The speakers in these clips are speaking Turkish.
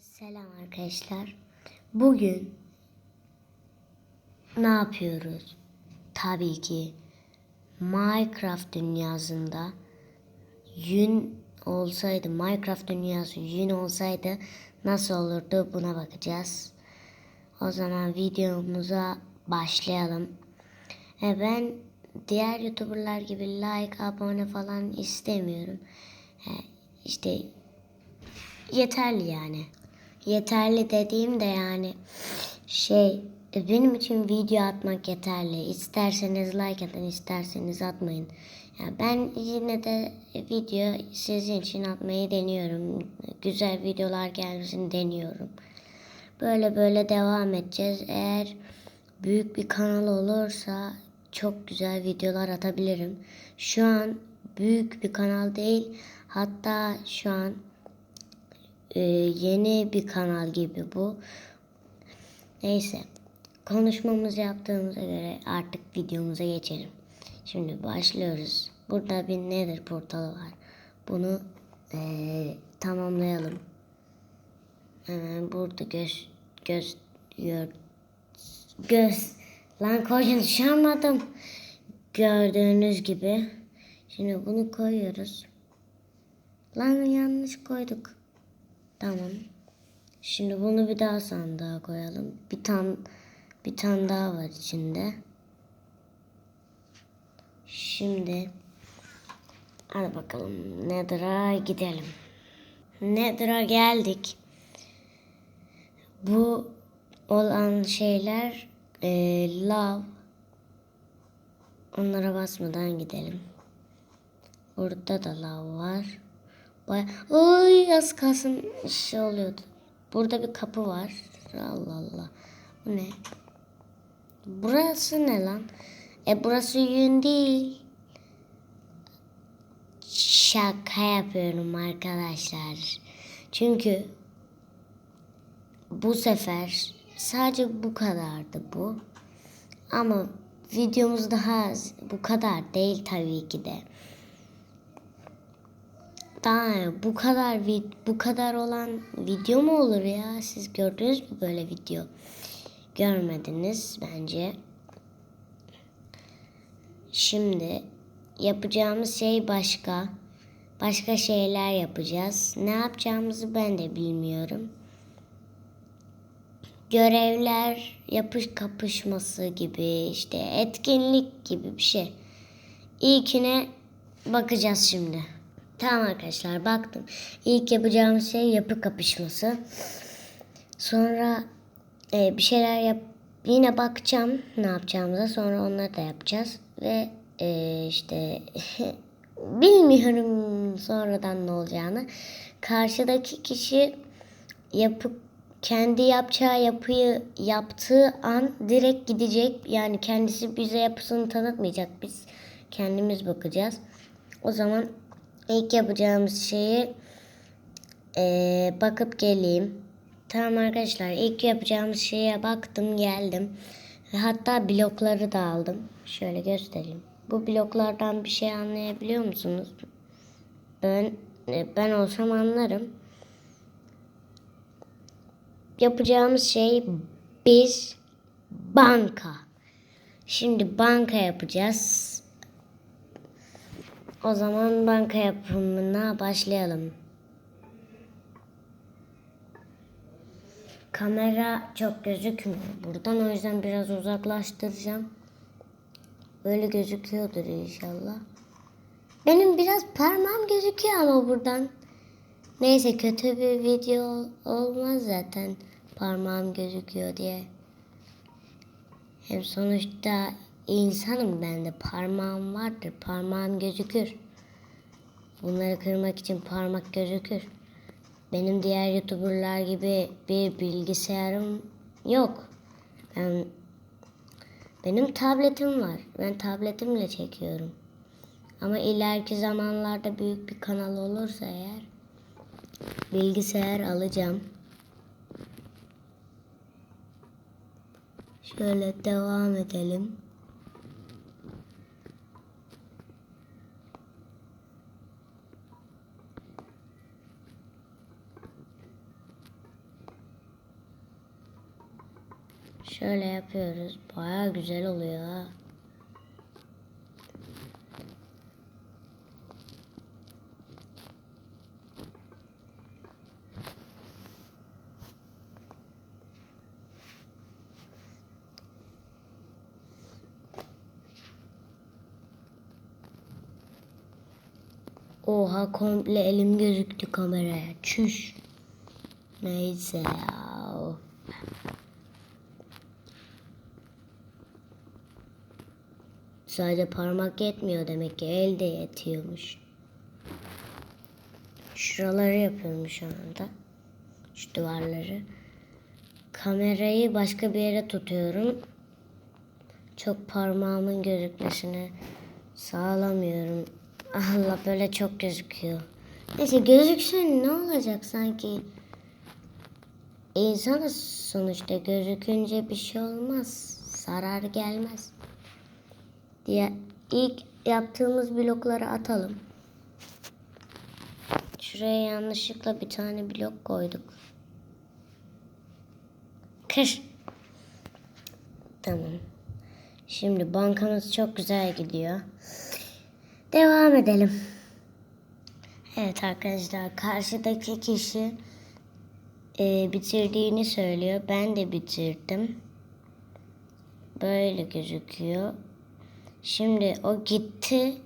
Selam arkadaşlar. Bugün ne yapıyoruz? Tabii ki Minecraft dünyasında yün olsaydı, Minecraft dünyası yün olsaydı nasıl olurdu buna bakacağız. O zaman videomuza başlayalım. E ben diğer YouTuber'lar gibi like, abone falan istemiyorum. E, işte yeterli yani. Yeterli dediğim de yani şey e, benim için video atmak yeterli. İsterseniz like atın, isterseniz atmayın. Ya ben yine de video sizin için atmayı deniyorum. Güzel videolar gelmesini deniyorum. Böyle böyle devam edeceğiz. Eğer büyük bir kanal olursa çok güzel videolar atabilirim. Şu an büyük bir kanal değil. Hatta şu an e, yeni bir kanal gibi bu. Neyse. Konuşmamızı yaptığımıza göre artık videomuza geçelim. Şimdi başlıyoruz. Burada bir Nether portalı var. Bunu e, tamamlayalım. Hemen burada göz göz gör, göz lan konuşamadım. Gördüğünüz gibi. Şimdi bunu koyuyoruz. Lan yanlış koyduk. Tamam. Şimdi bunu bir daha sandığa koyalım. Bir tane bir tane daha var içinde. Şimdi hadi bakalım Nether'a gidelim. Nether'a geldik. Bu olan şeyler e, lav. Onlara basmadan gidelim. Burada da lav var. Baya... Oy kalsın şey oluyordu. Burada bir kapı var. Allah Allah. Bu ne? Burası ne lan? E burası yün değil. Şaka yapıyorum arkadaşlar. Çünkü bu sefer sadece bu kadardı bu. Ama videomuz daha. Bu kadar değil tabii ki de. Daha bu kadar bu kadar olan video mu olur ya? Siz gördünüz mü böyle video? Görmediniz bence. Şimdi yapacağımız şey başka. Başka şeyler yapacağız. Ne yapacağımızı ben de bilmiyorum. Görevler, yapış kapışması gibi işte etkinlik gibi bir şey. İlkine bakacağız şimdi. Tamam arkadaşlar baktım. İlk yapacağımız şey yapı kapışması. Sonra e, bir şeyler yap yine bakacağım ne yapacağımıza. Sonra onları da yapacağız. Ve e, işte bilmiyorum sonradan ne olacağını. Karşıdaki kişi yapıp kendi yapacağı yapıyı yaptığı an direkt gidecek. Yani kendisi bize yapısını tanıtmayacak. Biz kendimiz bakacağız. O zaman İlk yapacağımız şeyi e, bakıp geleyim. Tamam arkadaşlar ilk yapacağımız şeye baktım geldim. Ve hatta blokları da aldım. Şöyle göstereyim. Bu bloklardan bir şey anlayabiliyor musunuz? Ben e, ben olsam anlarım. Yapacağımız şey bir banka. Şimdi banka yapacağız. O zaman banka yapımına başlayalım. Kamera çok gözükmüyor buradan o yüzden biraz uzaklaştıracağım. Böyle gözüküyordur inşallah. Benim biraz parmağım gözüküyor ama buradan. Neyse kötü bir video olmaz zaten parmağım gözüküyor diye. Hem sonuçta İnsanım ben de parmağım vardır. Parmağım gözükür. Bunları kırmak için parmak gözükür. Benim diğer youtuberlar gibi bir bilgisayarım yok. Ben benim tabletim var. Ben tabletimle çekiyorum. Ama ileriki zamanlarda büyük bir kanal olursa eğer bilgisayar alacağım. Şöyle devam edelim. Şöyle yapıyoruz. Baya güzel oluyor ha. Oha komple elim gözüktü kameraya. Çüş. Neyse ya. Sadece parmak yetmiyor demek ki el de yetiyormuş. Şuraları yapıyorum şu anda. Şu duvarları. Kamerayı başka bir yere tutuyorum. Çok parmağımın gözükmesini sağlamıyorum. Allah böyle çok gözüküyor. Neyse gözüksün ne olacak sanki. İnsanız sonuçta gözükünce bir şey olmaz. Zarar gelmez. Diye ilk yaptığımız blokları atalım. Şuraya yanlışlıkla bir tane blok koyduk. Kır. Tamam. Şimdi bankamız çok güzel gidiyor. Devam edelim. Evet arkadaşlar karşıdaki kişi e, bitirdiğini söylüyor. Ben de bitirdim. Böyle gözüküyor. Şimdi o gitti.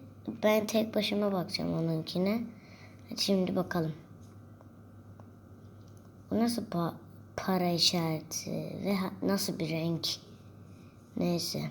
Ben tek başıma bakacağım onunkine. Şimdi bakalım. Bu nasıl pa- para işareti ve nasıl bir renk? Neyse.